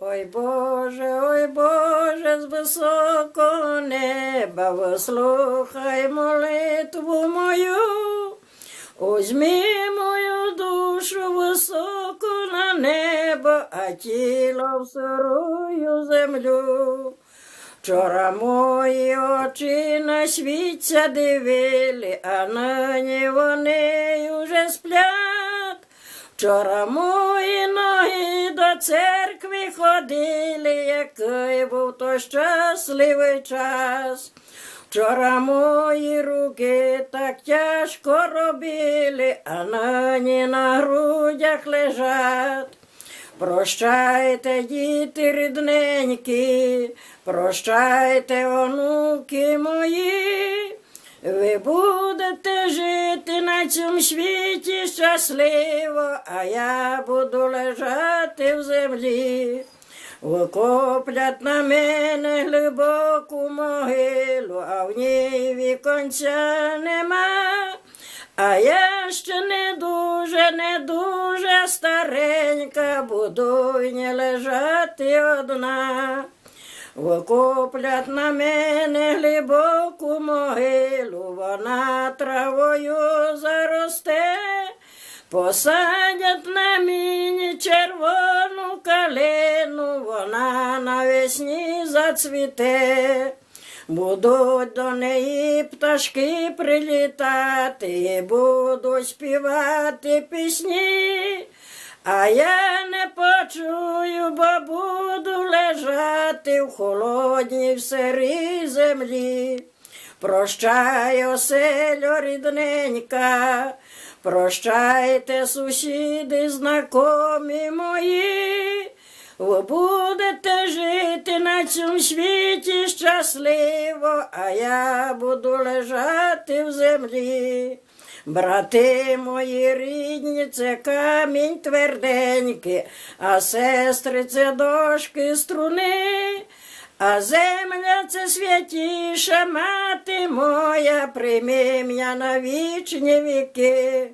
Ой Боже, ой Боже, з високого неба вислухай молитву мою, Узьми мою душу високо на небо, а тіло в сирую землю. Вчора мої очі на свіття дивили, а нині вони уже сплять. Вчора мої ноги до церкви ходили, який був той щасливий час. Вчора мої руки так тяжко робили, а нині на грудях лежать. Прощайте, діти рідненькі, прощайте, онуки мої. Ви будете цьому світі щасливо, а я буду лежати в землі. Викоплять на мене глибоку могилу, а в ній віконця нема. А я ще не дуже, не дуже старенька, буду й не лежати одна. Викоплять на мене глибоку могилу, вона травою заросте, посадять на мені червону калину, вона навесні зацвіте. Будуть до неї пташки прилітати, будуть співати пісні, а я не почую, бо буду лежати в холодній в сирій землі. Прощай, оселю рідненька, прощайте, сусіди, знакомі мої. Ви будете жити на цьому світі щасливо, а я буду лежати в землі. Брати мої рідні, це камінь тверденький, а сестри це дошки струни. А земля це святіша мати моя, прийми мене на вічні віки.